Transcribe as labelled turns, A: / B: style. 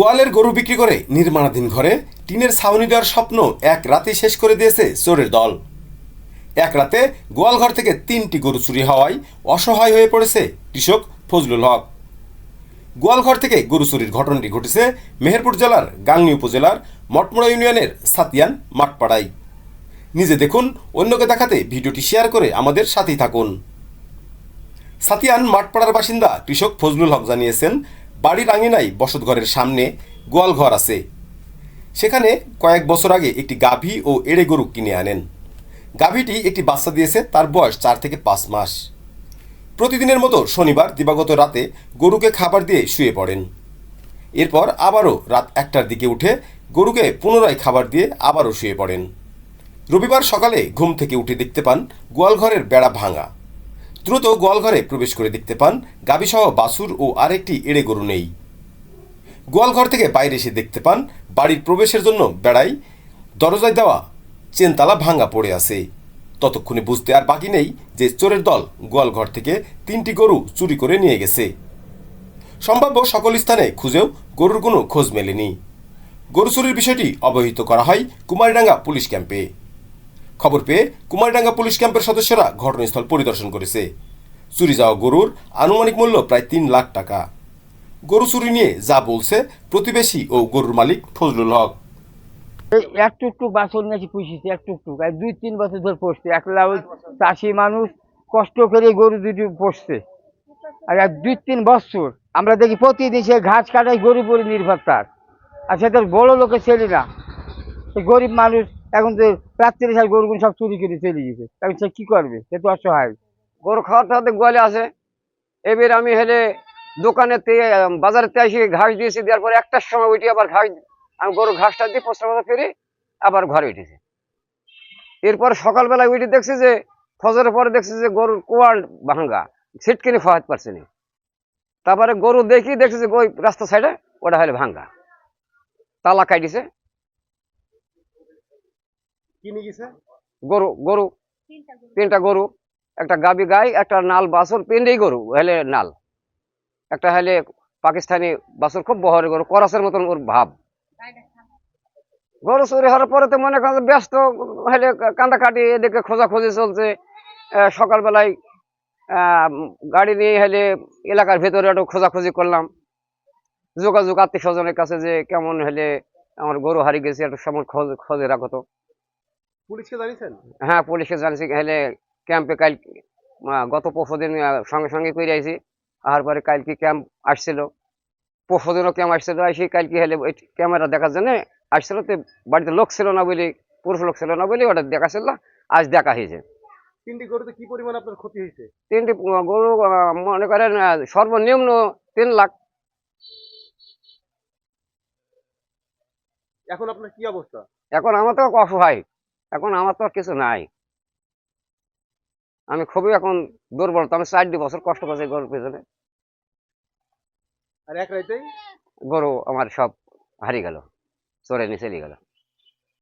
A: গোয়ালের গরু বিক্রি করে নির্মাণাধীন ঘরে টিনের ছাউনি দেওয়ার স্বপ্ন এক রাতে শেষ করে দিয়েছে চোরের দল। এক রাতে গোয়াল ঘর থেকে তিনটি গরু চুরি হওয়ায় অসহায় হয়ে পড়েছে কৃষক ফজলুল হক। গোয়ালঘর থেকে গরু চুরির ঘটনাটি ঘটেছে মেহেরপুর জেলার গাংনী উপজেলার মটমোড়া ইউনিয়নের সাতিয়ান মাঠপাড়ায়। নিজে দেখুন, অন্যকে দেখাতে ভিডিওটি শেয়ার করে আমাদের সাথেই থাকুন। সাতিয়ান মাঠপাড়ার বাসিন্দা কৃষক ফজলুল হক জানিয়েছেন বাড়ির আঙিনায় বসতঘরের সামনে গোয়াল ঘর আছে। সেখানে কয়েক বছর আগে একটি গাভী ও এড়ে গরু কিনে আনেন। গাভীটি একটি বাচ্চা দিয়েছে, তার বয়স চার থেকে পাঁচ মাস। প্রতিদিনের মতো শনিবার দিবাগত রাতে গরুকে খাবার দিয়ে শুয়ে পড়েন। এরপর আবারও রাত একটার দিকে উঠে গরুকে পুনরায় খাবার দিয়ে আবারও শুয়ে পড়েন। রবিবার সকালে ঘুম থেকে উঠে দেখতে পান গোয়ালঘরের বেড়া ভাঙা। দ্রুত গোয়ালঘরে প্রবেশ করে দেখতে পান গাভীসহ বাছুর ও আরেকটি এড়ে গরু নেই। গোয়ালঘর থেকে বাইরে এসে দেখতে পান বাড়ির প্রবেশের জন্য বেড়াই, দরজায় দেওয়া চেনতালা ভাঙা পড়ে আছে। ততক্ষণে বুঝতে আর বাকি নেই যে চোরের দল গোয়ালঘর থেকে তিনটি গরু চুরি করে নিয়ে গেছে। সম্ভাব্য সকল স্থানে খুঁজেও গরুর কোনো খোঁজ মেলেনি। গরু চুরির বিষয়টি অবহিত করা হয় কুমারডাঙ্গা পুলিশ ক্যাম্পে। খবর পেয়ে কুমারডাঙ্গা পুলিশ ক্যাম্পের সদস্যরা ঘটনাস্থল পরিদর্শন করেছে। চুরি যাওয়া গরুর আনুমানিক মূল্য প্রায় তিন লাখ টাকা। গরু চুরি নিয়ে যা বলছে প্রতিবেশী ও গরুর মালিক ফজলুল হক।
B: এক টুকটুক বাছর নাকি পুষিছে এক টুকটুক। আর দুই তিন বছর ধরে পড়ছে একলা ওই চাষি মানুষ কষ্ট করে গরু দুটি পড়ছে আর এক দুই তিন বছর আমরা দেখি প্রতিদিন সে ঘাস কাটাই গরু পরে নির্ভর তার। আর সে তোর বড় লোকের ছেলে না। গরিব মানুষ এখন তো রাত্রে সব গরুগুলো সব চুরি করে চলে গেছে। এখন সে কি করবে? সে তো অসহায়।
C: গরু খাওয়াতে খাওয়াতে গোয়ালে আছে এবার আমি হেলে দোকানে বাজারে এসে ঘাস দিয়েছি, দেওয়ার পরে একটার সময় উঠি আবার ঘাস আমি গরু ঘাসটা দিয়ে পোস্টার মতো ফিরে, আবার ঘরে উঠেছে। এরপর সকালবেলায় উঠে দেখছি যে, ফজরের পরে দেখছি যে গরুর কোয়াল ভাঙ্গা, ছিটকিনি খাওয়াতে পারছে না। তারপরে গরু দেখি, দেখছি যে ওই রাস্তা সাইডে ওটা হলে ভাঙ্গা। তালা কাটিছে
A: গেছে?
C: গরু গরু। তিনটা গরু। একটা গাবি গাই একটা নাল বাছুর তিনটেই গরু হেলে নাল। একটা হেলে পাকিস্তানি বাছুর খুব বহরে গরু করাসের মতন ওর ভাব। গরু চুরি হওয়ার পরে তো মনে করেন ব্যস্ত হেলে কান্দা কাটি এদিকে খোঁজাখুঁজি চলছে। আহ, সকালবেলায় আহ, গাড়ি নিয়ে হেলে এলাকার ভেতরে একটু খোঁজাখুঁজি করলাম। যোগাযোগ আত্মীয় স্বজনের কাছে যে কেমন হলে আমার গরু হারিয়ে গেছে একটু সময় খোঁজ খোঁজে রাখো তো।
A: পুলিশকে জানিয়েছেন?
C: হ্যাঁ পুলিশে জানছি হেলে ক্যাম্পে কাল গত পরশুদিন সঙ্গে সঙ্গে করে আইছি। আর পরে কালকে ক্যাম্প আসছিল। পরশুদিনও ক্যাম্প আসছিল। আসি কালকে হেলে ওই ক্যামেরা দেখার জন্য আসছিল তো বাড়িতে লোক ছিল না বলে পুরুষ লোক ছিল না বলে ওটা দেখাছিল। আজ দেখা হয়েছে।
A: তিনটি গরুতে কি পরিমাণ আপনার ক্ষতি হয়েছে?
C: তিনটি গরু মনে করেন সর্বনিম্ন তিন লাখ।
A: এখন আপনার কি অবস্থা?
C: এখন আমার তো অসহায়। এখন আমার তো আর কিছু নাই। আমি খুবই এখন দুর্বল তো আমি চারটি বছর কষ্ট করছি গরুর পেছনে।
A: আর এক রাইতেই?
C: গরু আমার সব হারিয়ে গেল চড়ে নিয়ে চলে গেল।